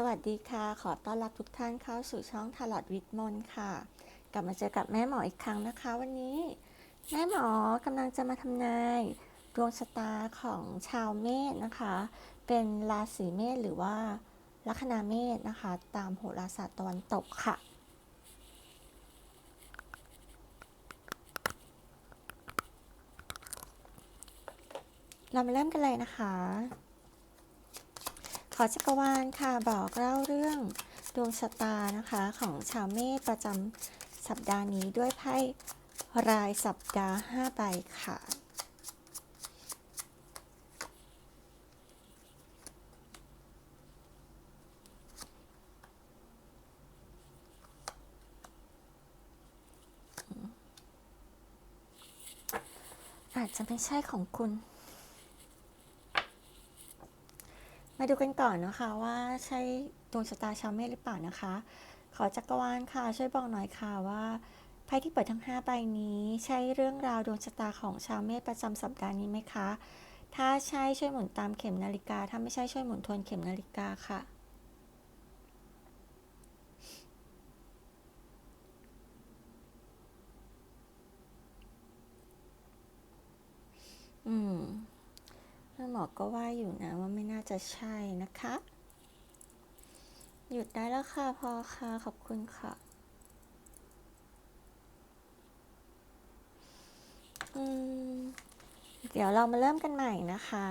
สวัสดีค่ะ ขอต้อนรับทุกท่านเข้าสู่ช่องทาร์ลอตวิทมนค่ะ กลับมาเจอกับแม่หมออีกครั้งนะคะ วันนี้ แม่หมอกำลังจะมาทำนายดวงชะตาของชาวเมษนะคะ เป็นราศีเมษหรือว่าลัคนาเมษนะคะ ตามโหราศาสตร์ตะวันตกค่ะ เรามาเริ่มกันเลยนะคะ อจักรวาลค่ะบอกเล่าเรื่องดวงชะตานะคะของชาวเมษประจำสัปดาห์นี้ด้วยไพ่รายสัปดาห์5ใบค่ะ อาจจะไม่ใช่ของคุณ มาดูกันก่อนนะคะว่าใช่ดวงชะตาชาวเมษหรือเปล่านะคะ ขอจักรวาลค่ะ ช่วยบอกหน่อยค่ะว่าไพ่ที่เปิดทั้ง 5 ใบนี้ ใช่เรื่องราวดวงชะตาของชาวเมษประจำสัปดาห์นี้ไหมคะ ถ้าใช่ช่วยหมุนตามเข็มนาฬิกา ถ้าไม่ใช่ช่วยหมุนทวนเข็มนาฬิกาค่ะ อืม หม อก็ว่าอยู่นะว่าไม่น่าจะใช่นะคะ หยุดได้แล้วค่ะ พอค่ะขอบคุณค่ะ เดี๋ยวเรามาเริ่มกันใหม่นะคะ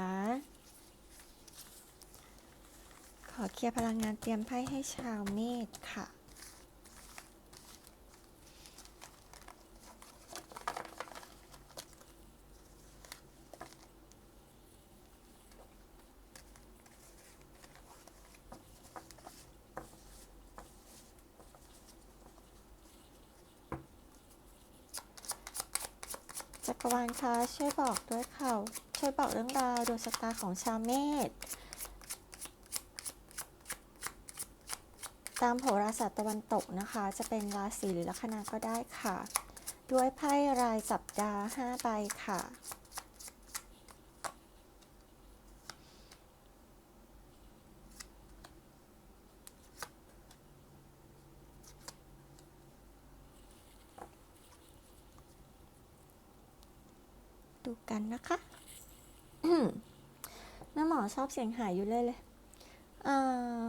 ขอเคลียร์พลังงานเตรียมไพ่ให้ชาวเมษค่ะ กรวาลคะช่วยบอกด้วยค่ะ ช่วยบอกเรื่องราวดวงชะตาของชาวเมษตามโหราศาสตร์ตะวันตกนะคะ จะเป็นราศีหรือลัคนาก็ได้ค่ะ ด้วยไพ่รายสัปดาห์ 5 ใบค่ะ ดูกันนะคะ แม่หมอ ชอบเสียงหายอยู่เลยเลยเอ่อ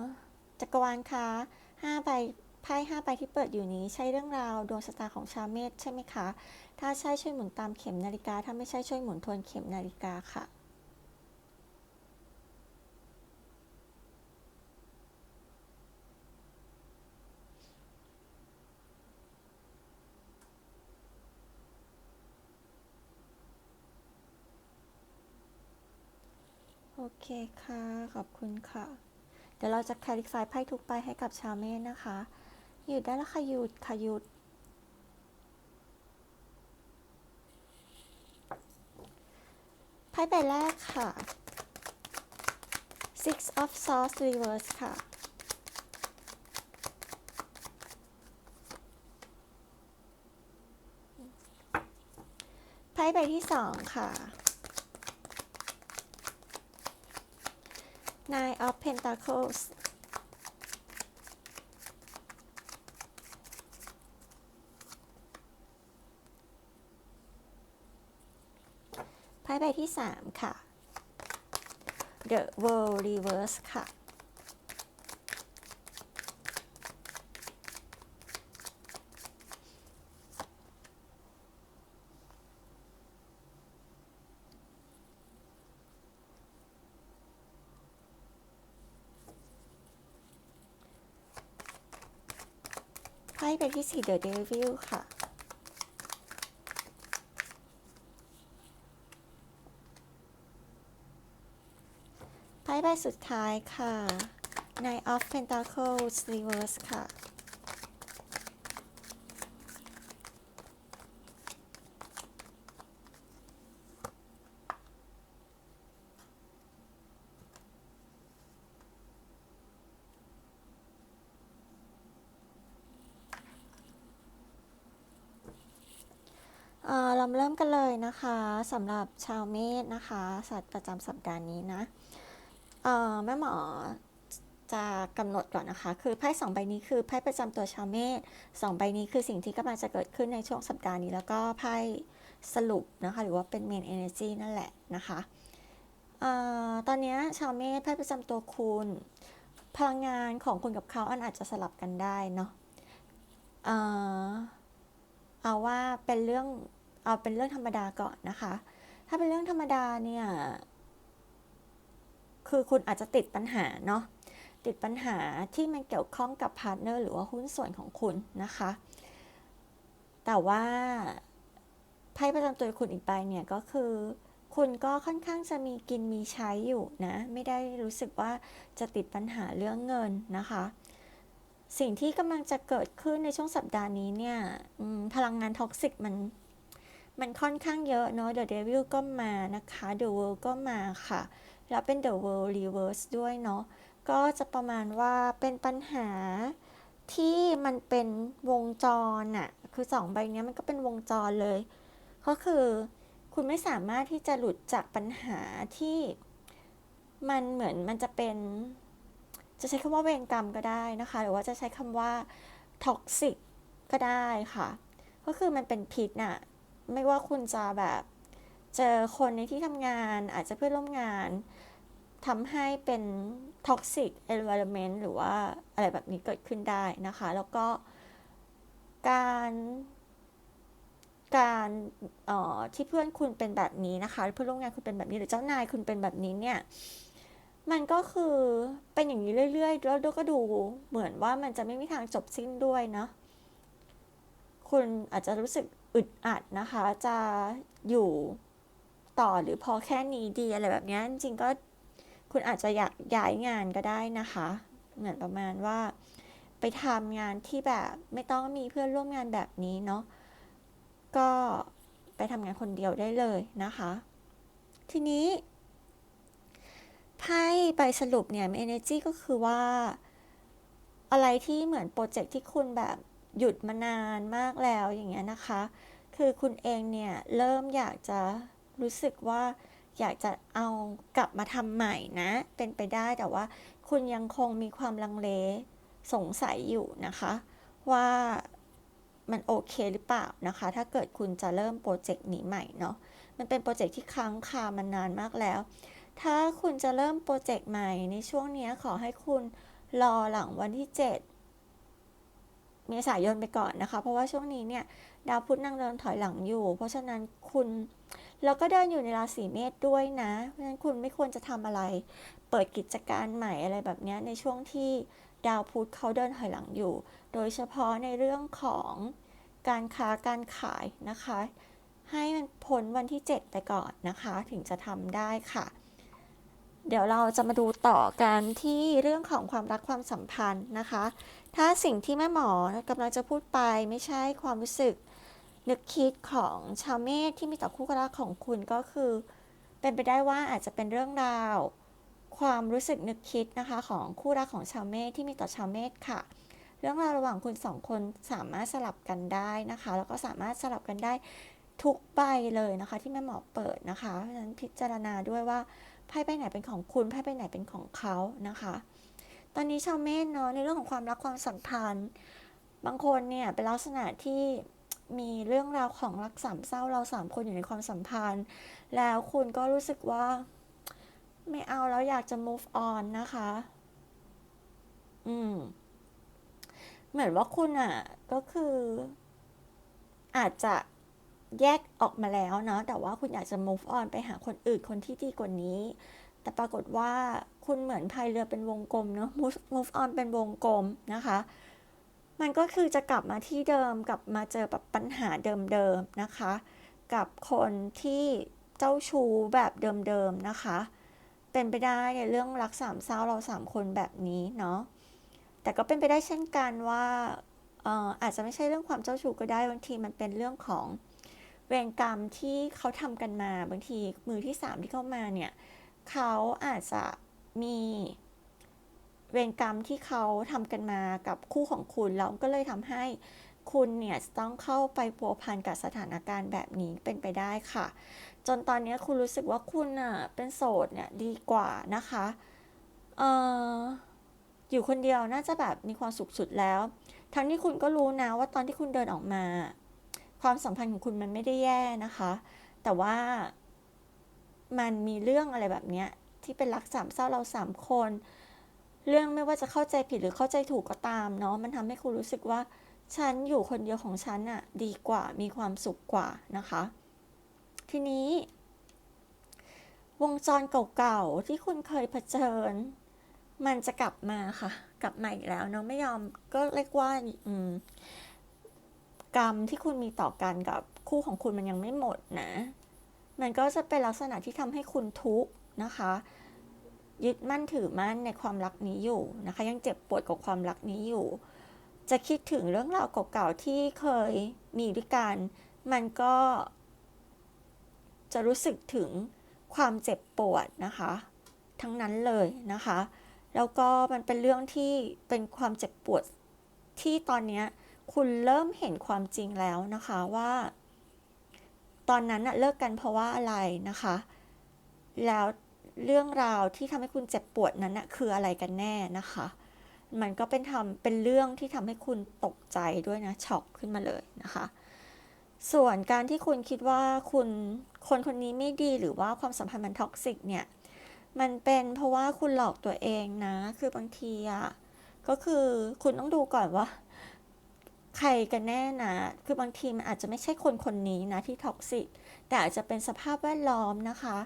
จักรวาลคะห้าใบไพ่ห้าใบที่เปิดอยู่นี้ใช่เรื่องราวดวงชะตาของชาวเมษใช่ไหมคะ ถ้าใช่ช่วยหมุนตามเข็มนาฬิกา ถ้าไม่ใช่ช่วยหมุนทวนเข็มนาฬิกาค่ะ เคค่ะ ขอบคุณค่ะ เดี๋ยวเราจะ clarify ไพ่ทุกใบให้กับชาวเมษนะคะ หยุดได้แล้วค่ะหยุดค่ะหยุด ไพ่ใบแรกค่ะ six of swords reverse ค่ะ ไพ่ใบที่สองค่ะ Nine of Pentacles ไพ่ใบที่ 3 ค่ะ The World Reverse ค่ะ เป็นที่สี่เดอะเดวิลค่ะ ไพ่ใบสุดท้ายค่ะ Nine of Pentacles Reverse ค่ะ เราเริ่มกันเลยนะคะสำหรับชาวเมษนะคะ สัตว์ประจำสัปดาห์นี้นะเอ่อแม่หมอจะกำหนดก่อนนะคะ คือไพ่สองใบนี้คือไพ่ประจำตัวชาวเมษสองใบนี้คือสิ่งที่กำลังจะเกิดขึ้นในช่วงสัปดาห์นี้ แล้วก็ไพ่สรุปนะคะ หรือว่าเป็น main energy นั่นแหละนะคะเอ่อตอนนี้ชาวเมษไพ่ประจำตัวคุณ พลังงานของคุณกับเขาอันอาจจะสลับกันได้เนาะเอ่อเอาว่าเป็นเรื่อง เอาเป็นเรื่องธรรมดาก่อนนะคะ ถ้าเป็นเรื่องธรรมดาเนี่ย คือคุณอาจจะติดปัญหาเนาะ ติดปัญหาที่มันเกี่ยวข้องกับพาร์ทเนอร์หรือว่าหุ้นส่วนของคุณนะคะ แต่ว่าไพ่ประจำตัวคุณอีกใบเนี่ยก็คือคุณก็ค่อนข้างจะมีกินมีใช้อยู่นะ ไม่ได้รู้สึกว่าจะติดปัญหาเรื่องเงินนะคะ สิ่งที่กำลังจะเกิดขึ้นในช่วงสัปดาห์นี้เนี่ยพลังงานท็อกซิกมัน มันค่อนข้างเยอะเนาะ The Devil ก็มานะคะ The World ก็มาค่ะ แล้วเป็น The World Reverse ด้วยเนาะ ก็จะประมาณว่าเป็นปัญหาที่มันเป็นวงจรน่ะคือสองใบเนี้ยมันก็เป็นวงจรเลย ก็คือคุณไม่สามารถที่จะหลุดจากปัญหาที่มันเหมือนมันจะเป็น จะใช้คำว่าเวรกรรมก็ได้นะคะ หรือว่าจะใช้คำว่าท็อกซิกก็ได้ค่ะ ก็คือมันเป็นพิษน่ะ ไม่ว่าคุณจะแบบเจอคนในที่ทำงาน อาจจะเพื่อนร่วมงานทำให้เป็น toxic environment หรือว่าอะไรแบบนี้เกิดขึ้นได้นะคะ แล้วก็การการอ่อที่เพื่อนคุณเป็นแบบนี้นะคะเพื่อนร่วมงานคุณเป็นแบบนี้หรือเจ้านายคุณเป็นแบบนี้เนี่ยมันก็คือเป็นอย่างนี้เรื่อยๆ แล้วก็ดูเหมือนว่ามันจะไม่มีทางจบสิ้นด้วยเนาะคุณอาจจะรู้สึก อึดอัดนะคะ จะอยู่ต่อหรือพอแค่นี้ดีอะไรแบบนี้จริงๆก็คุณอาจจะอยากย้ายงานก็ได้นะคะ เหมือนประมาณว่า ไปทำงานที่แบบไม่ต้องมีเพื่อนร่วมงานแบบนี้เนาะก็ไปทำงานคนเดียวได้เลยนะคะ ทีนี้ไพ่ใบสรุปเนี่ย energy ก็คือว่า อะไรที่เหมือนโปรเจกต์ที่คุณแบบ หยุดมานานมากแล้วอย่างเงี้ยนะคะ คือคุณเองเนี่ยเริ่มอยากจะรู้สึกว่าอยากจะเอากลับมาทำใหม่นะ เป็นไปได้แต่ว่า คุณยังคงมีความลังเลสงสัยอยู่นะคะ ว่ามันโอเคหรือเปล่านะคะ ถ้าเกิดคุณจะเริ่มโปรเจกต์นี้ใหม่เนาะมันเป็นโปรเจกต์ที่ค้างคามานานมากแล้ว ถ้าคุณจะเริ่มโปรเจกต์ใหม่ในช่วงนี้ขอให้คุณรอหลังวันที่ 7 เมษายนไปก่อนนะคะ เพราะว่าช่วงนี้เนี่ยดาวพุธนั่งเดินถอยหลังอยู่ เพราะฉะนั้นคุณแล้วก็เดินอยู่ในราศีเมษด้วยนะ เพราะฉะนั้นคุณไม่ควรจะทำอะไร เปิดกิจการใหม่อะไรแบบนี้ในช่วงที่ดาวพุธเขาเดินถอยหลังอยู่ โดยเฉพาะในเรื่องของการค้าการขายนะคะ ให้มันพ้นวันที่ 7 ไปก่อนนะคะ ถึงจะทำได้ค่ะ เดี๋ยวเราจะมาดูต่อกันที่เรื่องของความรักความสัมพันธ์นะคะ ถ้าสิ่งที่แม่หมอกำลังจะพูดไปไม่ใช่ความรู้สึก นึกคิดของชาวเมษที่มีต่อคู่รักของคุณก็คือ เป็นไปได้ว่าอาจจะเป็นเรื่องราว ความรู้สึกนึกคิดนะคะของคู่รักของชาวเมษที่มีต่อชาวเมษค่ะ เรื่องราวระหว่างคุณสองคนสามารถสลับกันได้นะคะ แล้วก็สามารถสลับกันได้ทุกใบเลยนะคะ ที่แม่หมอเปิดนะคะเพราะฉะนั้นพิจารณาด้วยว่า ไพ่ใบไหนเป็นของคุณไพ่ใบไหนเป็นของเขานะคะ ตอนนี้ชาวเมษเนาะในเรื่องของความรักความสัมพันธ์ บางคนเนี่ยเป็นลักษณะที่มีเรื่องราวของรักสามเศร้าเราสามคนอยู่ในความสัมพันธ์ แล้วคุณก็รู้สึกว่า ไม่เอาแล้วอยากจะ move on นะคะ อืม เหมือนว่าคุณอะ ก็คือ อาจจะ แยกออกมาแล้วเนาะแต่ว่าคุณอยากจะ move on ไปหาคนอื่นคนที่ดีกว่านี้ แต่ปรากฏว่าคุณเหมือนพายเรือเป็นวงกลมเนาะ move move on เป็นวงกลมนะคะ มันก็คือจะกลับมาที่เดิมกลับมาเจอแบบปัญหาเดิมๆนะคะ กับคนที่เจ้าชู้แบบเดิมๆนะคะ เป็นไปได้ในเรื่องรักสามเศร้าเราสามคนแบบนี้เนาะแต่ก็เป็นไปได้เช่นกันว่าอาจจะไม่ใช่เรื่องความเจ้าชู้ก็ได้บางทีมันเป็นเรื่องของ เวรกรรมที่เขาทำกันมาบางทีมือที่สามที่เข้ามาเนี่ยเขาอาจจะมีเวรกรรมที่เขาทำกันมากับคู่ของคุณแล้วก็เลยทำให้คุณเนี่ยต้องเข้าไปพัวพันกับสถานการณ์แบบนี้เป็นไปได้ค่ะ จนตอนนี้คุณรู้สึกว่าคุณอะเป็นโสดเนี่ยดีกว่านะคะเอออยู่คนเดียวน่าจะแบบมีความสุขสุดแล้ว ทั้งที่คุณก็รู้นะว่าตอนที่คุณเดินออกมา ความสัมพันธ์ของคุณมันไม่ได้แย่นะคะ แต่ว่ามันมีเรื่องอะไรแบบเนี้ยที่เป็นรักสามเศร้าเราสามคน เรื่องไม่ว่าจะเข้าใจผิดหรือเข้าใจถูกก็ตามเนาะมันทำให้คุณรู้สึกว่าฉันอยู่คนเดียวของฉันอะดีกว่ามีความสุขกว่านะคะ ทีนี้ วงจรเก่าๆที่คุณเคยเผชิญ มันจะกลับมาค่ะ กลับมาอีกแล้วเนาะไม่ยอมก็เรียกว่าอืม รรมที่คุณมีต่อกันกับคู่ของคุณมันยังไม่หมดนะ มันก็จะเป็นลักษณะที่ทำให้คุณทุกข์นะคะ ยึดมั่นถือมั่นในความรักนี้อยู่นะคะ ยังเจ็บปวดกับความรักนี้อยู่ จะคิดถึงเรื่องราวเก่าๆที่เคยมีด้วยกัน มันก็ จะรู้สึกถึงความเจ็บปวดนะคะ ทั้งนั้นเลยนะคะ แล้วก็มันเป็นเรื่องที่เป็นความเจ็บปวดที่ตอนเนี้ย คุณเริ่มเห็นความจริงแล้วนะคะว่า ตอนนั้นเลิกกันเพราะว่าอะไรนะคะ แล้วเรื่องราวที่ทำให้คุณเจ็บปวดนั้นอะคืออะไรกันแน่นะคะ มันก็เป็นทำเป็นเรื่องที่ทำให้คุณตกใจด้วยนะช็อกขึ้นมาเลยนะคะ ส่วนการที่คุณคิดว่าคุณคนคนนี้ไม่ดีหรือว่าความสัมพันธ์มันท็อกซิกเนี่ย มันเป็นเพราะว่าคุณหลอกตัวเองนะ คือบางทีอะก็คือคุณต้องดูก่อนว่า ใครกันแน่นะ คือบางทีมันอาจจะไม่ใช่คนคนนี้นะที่ท็อกซิก แต่อาจจะเป็นสภาพแวดล้อมนะคะ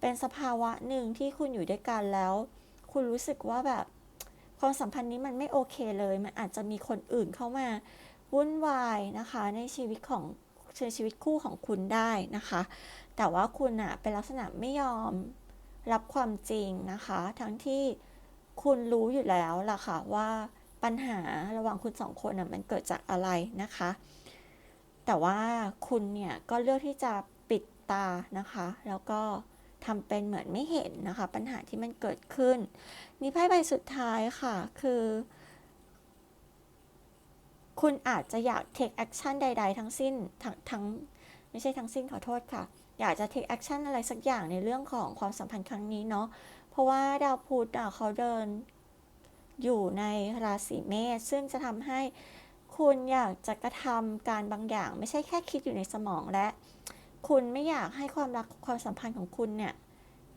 เป็นสภาวะหนึ่งที่คุณอยู่ด้วยกันแล้ว คุณรู้สึกว่าแบบความสัมพันธ์นี้มันไม่โอเคเลย มันอาจจะมีคนอื่นเข้ามาวุ่นวายนะคะ ในชีวิตของในชีวิตคู่ของคุณได้นะคะ แต่ว่าคุณอะเป็นลักษณะไม่ยอมรับความจริงนะคะ ทั้งที่คุณรู้อยู่แล้วล่ะค่ะว่า ปัญหาระหว่างคุณสองคนอะมันเกิดจากอะไรนะคะ แต่ว่าคุณเนี่ยก็เลือกที่จะปิดตานะคะ แล้วก็ทำเป็นเหมือนไม่เห็นนะคะ ปัญหาที่มันเกิดขึ้นนี่ไพ่ใบสุดท้ายค่ะ คือ คุณอาจจะอยาก take action ใด ๆ ทั้งสิ้นทั้งทั้งไม่ใช่ทั้งสิ้นขอโทษค่ะ อยากจะ take action อะไรสักอย่างในเรื่องของความสัมพันธ์ครั้งนี้เนาะ เพราะว่าดาวพุธอะเขาเดิน อยู่ในราศีเมษซึ่งจะทำให้คุณอยากจะกระทำการบางอย่าง ไม่ใช่แค่คิดอยู่ในสมองและ คุณไม่อยากให้ความรักความสัมพันธ์ของคุณเนี่ย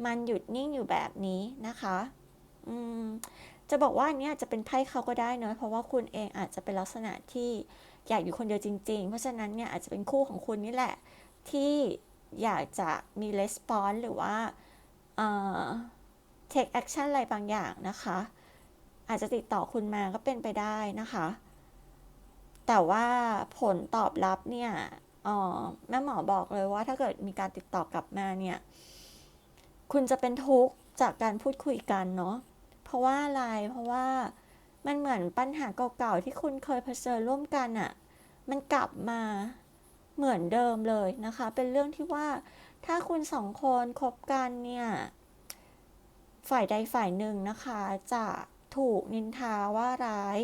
มันหยุดนิ่งอยู่แบบนี้นะคะอืมจะบอกว่าอันนี้อาจจะเป็นไพ่เขาก็ได้เนอะเพราะว่าคุณเองอาจจะเป็นลักษณะที่อยากอยู่คนเดียวจริง ๆ เพราะฉะนั้นเนี่ยอาจจะเป็นคู่ของคุณนี่แหละ ที่อยากจะมี response หรือว่าเอ่อ take action อะไรบางอย่างนะคะ อาจจะติดต่อคุณมาก็เป็นไปได้นะคะ แต่ว่าผลตอบรับเนี่ยแม่หมอบอกเลยว่าถ้าเกิดมีการติดต่อกลับมาเนี่ย คุณจะเป็นทุกข์จากการพูดคุยกันเนาะเพราะว่าอะไรเพราะว่ามันเหมือนปัญหาเก่าๆที่คุณเคยเผชิญร่วมกันอะ่ะ มันกลับมาเหมือนเดิมเลยนะคะ เป็นเรื่องที่ว่าถ้าคุณสองคนคบกันเนี่ย ฝ่ายใดฝ่ายหนึ่งนะคะจะ ถูกนินทาว่าร้าย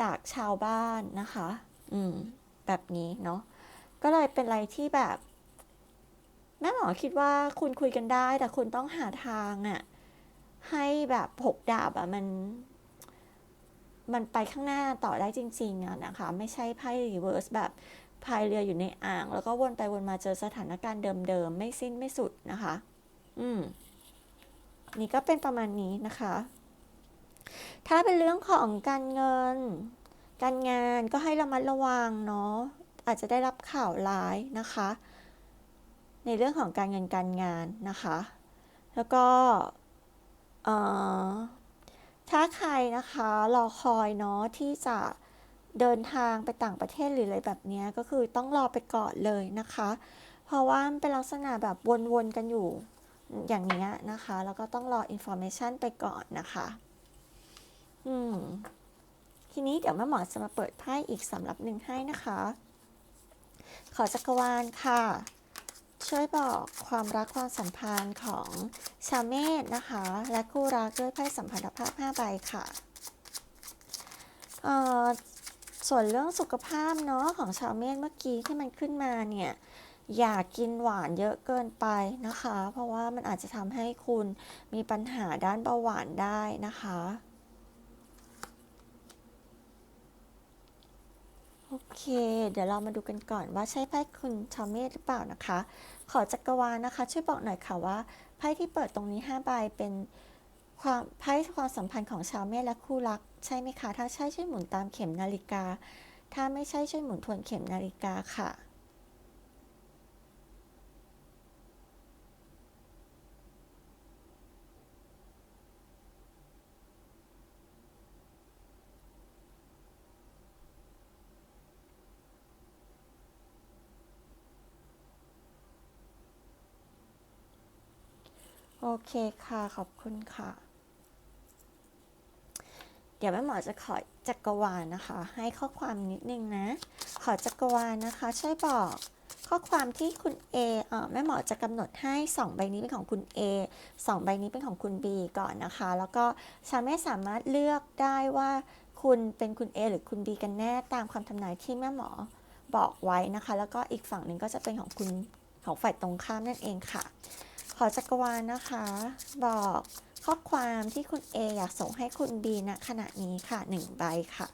จากชาวบ้านนะคะ อืม แบบนี้เนาะ ก็เลยเป็นอะไรที่แบบ แม่หมอคิดว่าคุณคุยกันได้ แต่คุณต้องหาทางอะ่ะ ให้แบบหกดาบอะ่ะมัน มันไปข้างหน้าต่อได้จริงๆอะนะคะ ไม่ใช่ไพ่รีเวิร์สแบบพายเรืออยู่ในอ่าง แล้วก็วนไปวนมาเจอสถานการณ์เดิมๆ ไม่สิ้นไม่สุดนะคะ อืม นี่ก็เป็นประมาณนี้นะคะ ถ้าเป็นเรื่องของการเงิน การงานก็ให้ระมัดระวังเนาะอาจจะได้รับข่าวร้ายนะคะ ในเรื่องของการเงินการงานนะคะ แล้วก็ถ้าใครนะคะรอคอยเนาะที่จะเดินทางไปต่างประเทศหรืออะไรแบบนี้ก็คือต้องรอไปก่อนเลยนะคะ เพราะว่ามันเป็นลักษณะแบบวนๆกันอยู่อย่างนี้นะคะ แล้วก็ต้องรออินโฟเมชันไปก่อนนะคะ อืม ทีนี้เดี๋ยวแม่หมอจะมาเปิดไพ่อีกสำหรับหนึ่งให้นะคะ ขอจักรวาลค่ะ ช่วยบอกความรักความสัมพันธ์ของชาวเมษนะคะ และคู่รักด้วยไพ่สัมพันธภาพ5ใบค่ะส่วนเรื่องสุขภาพเนาะของชาวเมษเมื่อกี้ที่มันขึ้นมาเนี่ย อย่ากินหวานเยอะเกินไปนะคะ เพราะว่ามันอาจจะทำให้คุณมีปัญหาด้านเบาหวานได้นะคะ โอเค เดี๋ยวเรามาดูกันก่อนว่าใช่ไพ่คุณชาวเมธหรือเปล่านะคะ ขอจักรวาลนะคะ ช่วยบอกหน่อยค่ะว่าไพ่ที่เปิดตรงนี้5ใบเป็นความไพ่ความสัมพันธ์ของชาวเมธและคู่รัก ใช่ไหมคะ ถ้าใช่ช่วยหมุนตามเข็มนาฬิกา ถ้าไม่ใช่ช่วยหมุนทวนเข็มนาฬิกาค่ะ โอเคค่ะ ขอบคุณค่ะ เดี๋ยวแม่หมอจะขอจักรวาลนะคะ ให้ข้อความนิดนึงนะ ขอจักรวาลนะคะ ช่วยบอกข้อความที่คุณ A เอ่อแม่หมอจะกำหนดให้ 2 ใบนี้เป็นของคุณ A 2 ใบนี้เป็นของคุณ B ก่อนนะคะ แล้วก็ชาวแม่สามารถเลือกได้ว่าคุณเป็นคุณ A หรือคุณ B กันแน่ตามคำทำนายที่แม่หมอบอกไว้นะคะ แล้วก็อีกฝั่งหนึ่งก็จะเป็นของคุณของฝ่ายตรงข้ามนั่นเองค่ะ ขอจักรวาลนะคะ บอกข้อความที่คุณ A อยากส่งให้คุณ B ณขณะนี้ค่ะ1ใบค่ะ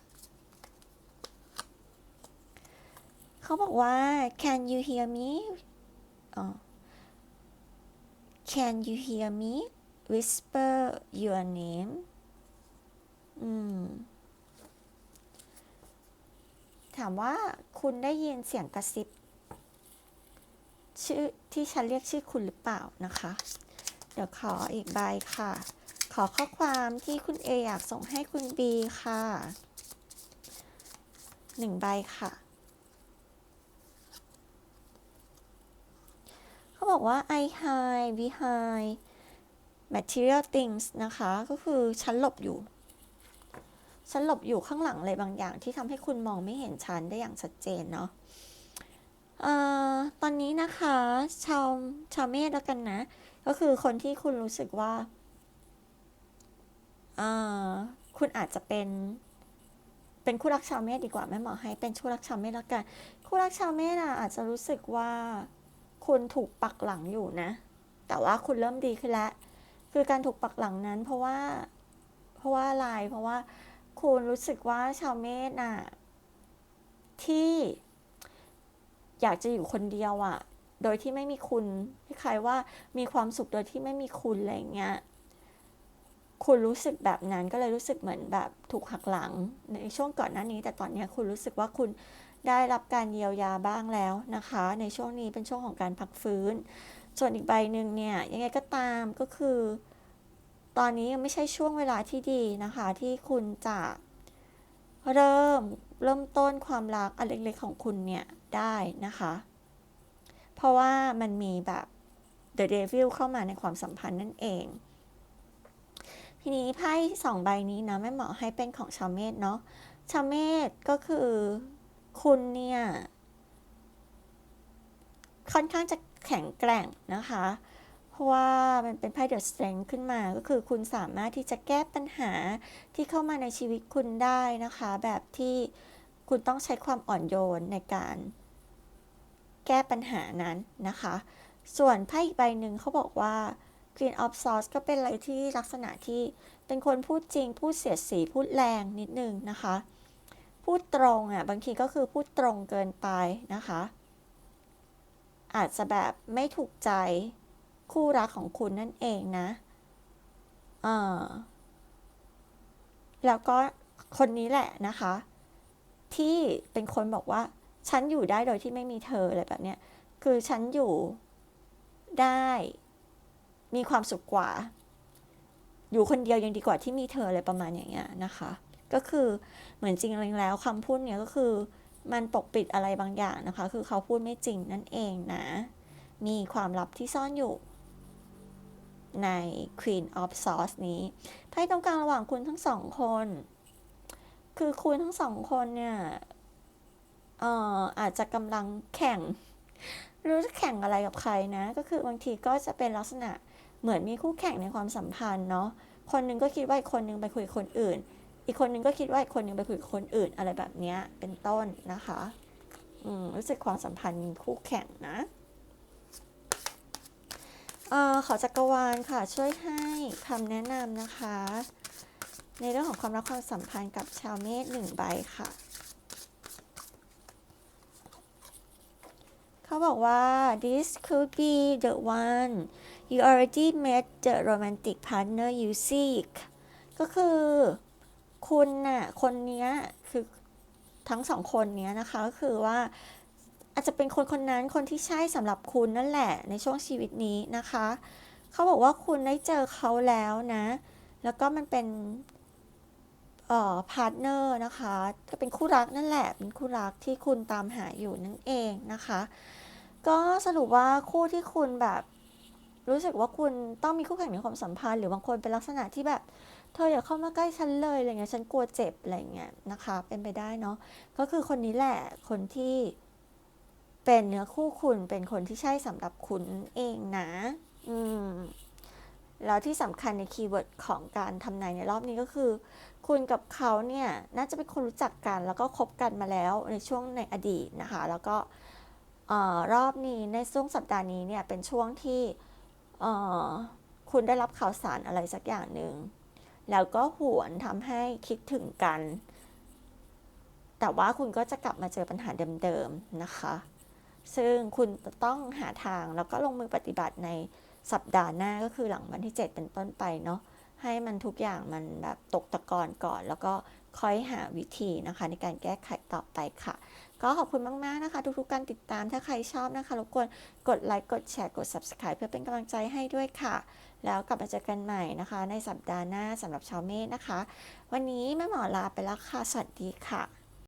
เขาบอกว่า can you hear me อ๋อ can you hear me whisper your name อืม ถามว่าคุณได้ยินเสียงกระซิบ ชื่อที่ฉันเรียกชื่อคุณหรือเปล่านะคะ เดี๋ยวขออีกใบค่ะ ขอข้อความที่คุณ A อยากส่งให้คุณ B ค่ะหนึ่งใบค่ะ เขาบอกว่า I hide behind material things นะคะ ก็คือฉันหลบอยู่ ฉันหลบอยู่ข้างหลังอะไรบางอย่างที่ทำให้คุณมองไม่เห็นฉันได้อย่างชัดเจนเนาะ เอ่อตอนนี้นะคะ ชาวชาวเมษแล้วกันนะ ก็คือคนที่คุณรู้สึกว่าเอ่อคุณอาจจะเป็น เป็นคู่รักชาวเมษดีกว่าแม่หมอให้เป็นคู่รักชาวเมษแล้วกัน คู่รักชาวเมษอะอาจจะรู้สึกว่าคุณถูกปักหลังอยู่นะ แต่ว่าคุณเริ่มดีขึ้นแล้ว คือการถูกปักหลังนั้น เพราะว่า เพราะว่าอะไร เพราะว่าคุณรู้สึกว่าชาวเมษน่ะ ที่ อยากจะอยู่คนเดียวอะ่ะ โดยที่ไม่มีคุณคล้ายๆว่ามีความสุขโดยที่ไม่มีคุณอะไรเงี้ย คุณรู้สึกแบบนั้นก็เลยรู้สึกเหมือนแบบถูกหักหลังในช่วงก่อนหน้านี้ แต่ตอนนี้คุณรู้สึกว่าคุณได้รับการเยียวยาบ้างแล้วนะคะ ในช่วงนี้เป็นช่วงของการพักฟื้น ส่วนอีกใบหนึ่งเนี่ยยังไงก็ตามก็คือ ตอนนี้ยังไม่ใช่ช่วงเวลาที่ดีนะคะ ที่คุณจะเริ่มเริ่มต้นความรักอันเล็กๆของคุณเนี่ย ได้นะคะ เพราะว่ามันมีแบบ The Devil เข้ามาในความสัมพันธ์นั่นเอง ทีนี้ไพ่สองใบนี้นะแม่หมอให้เป็นของชาวเมธเนาะชาวเมธก็คือคุณเนี่ย ค่อนข้างจะแข็งแกร่งนะคะ เพราะว่ามันเป็นไพ่เดอะสเตรนขึ้นมาก็คือคุณสามารถที่จะแก้ปัญหาที่เข้ามาในชีวิตคุณได้นะคะ แบบที่คุณต้องใช้ความอ่อนโยนในการ แก้ปัญหานั้นนะคะ ส่วนไพ่อีกใบหนึ่งเขาบอกว่า Queen of Swords ก็เป็นอะไรที่ลักษณะที่เป็นคนพูดจริง พูดเสียดสี พูดแรงนิดนึงนะคะ พูดตรงอะ บางทีก็คือพูดตรงเกินไปนะคะ อาจจะแบบไม่ถูกใจคู่รักของคุณนั่นเองนะเออแล้วก็คนนี้แหละนะคะ ที่เป็นคนบอกว่า ฉันอยู่ได้โดยที่ไม่มีเธออะไรแบบเนี้ยคือฉันอยู่ได้ มีความสุขกว่า อยู่คนเดียวยังดีกว่าที่มีเธออะไรประมาณอย่างเงี้ยนะคะ ก็คือเหมือนจริงๆแล้วคำพูดเนี้ยก็คือ มันปกปิดอะไรบางอย่างนะคะ คือเขาพูดไม่จริงนั่นเองนะ มีความลับที่ซ่อนอยู่ใน Queen of Swords นี้ไพ่ตรงกลางระหว่างคุณทั้งสองคน คือคุณทั้งสองคนเนี่ย เอ่ออาจจะกำลังแข่งรู้จะแข่งอะไรกับใครนะ ก็คือบางทีก็จะเป็นลักษณะเหมือนมีคู่แข่งในความสัมพันธ์เนาะคนหนึงก็คิดว่าอีกคนหนึงไปคุยกับคนอื่น อีกคนหนึงก็คิดว่าอีกคนหนึงไปคุยกับคนอื่นอะไรแบบเนี้ยเป็นต้นนะคะอืมรู้สึกความสัมพันธ์มีคู่แข่งนะเอ่อขอจักรวาลค่ะช่วยให้คำแนะนำนะคะ ในเรื่องของความรักความสัมพันธ์กับชาวเมษหนึ่งใบค่ะ เขาบอกว่า this could be the one you already met the romantic partner you seek ก็คือ คุณน่ะ คนนี้คือทั้งสองคนนี้นะคะ ก็คือว่าอาจจะเป็นคนคนนั้นคนที่ใช่สำหรับคุณนั่นแหละ ในช่วงชีวิตนี้นะคะ เขาบอกว่าคุณได้เจอเขาแล้วนะ แล้วก็มันเป็นเอ่อพาร์ทเนอร์นะคะ ก็เป็นคู่รักนั่นแหละ เป็นคู่รักที่คุณตามหาอยู่นั่นเองนะคะ ก็สรุปว่าคู่ที่คุณแบบ รู้สึกว่าคุณต้องมีคู่แข่งในความสัมพันธ์หรือบางคนเป็นลักษณะที่แบบ เธออย่าเข้ามาใกล้ฉันเลยอะไรเงี้ยฉันกลัวเจ็บอะไรเงี้ยนะคะ เป็นไปได้เนาะก็คือคนนี้แหละคนที่เป็นเนื้อคู่คุณเป็นคนที่ใช่สำหรับคุณเองนะ อืมแล้วที่สำคัญในคีย์เวิร์ดของการทำนายในรอบนี้ก็คือ คุณกับเขาเนี่ย น่าจะเป็นคนรู้จักกัน แล้วก็คบกันมาแล้วในช่วงในอดีตนะคะ แล้วก็ ออรอบนี้ในช่วงสัปดาห์นี้เนี่ยเป็นช่วงที่คุณได้รับข่าวสารอะไรสักอย่างหนึ่ง แล้วก็หวนทำให้คิดถึงกัน แต่ว่าคุณก็จะกลับมาเจอปัญหาเดิมๆนะคะ ซึ่งคุณต้องหาทางแล้วก็ลงมือปฏิบัติในสัปดาห์หน้าก็คือหลังวันที่ 7 เป็นต้นไปเนาะ ให้มันทุกอย่างมันแบบตกตะกอนก่อน แล้วก็ค่อยหาวิธีนะคะในการแก้ไขต่อไปค่ะ ก็ขอบคุณมากๆนะคะ ทุกๆการติดตามถ้าใครชอบนะคะรบกวนกดไลค์กดแชร์กด subscribe เพื่อเป็นกำลังใจให้ด้วยค่ะ แล้วกลับมาเจอกันใหม่นะคะ ในสัปดาห์หน้าสำหรับชาวเมฆนะคะ วันนี้แม่หมอลาไปแล้วค่ะสวัสดีค่ะ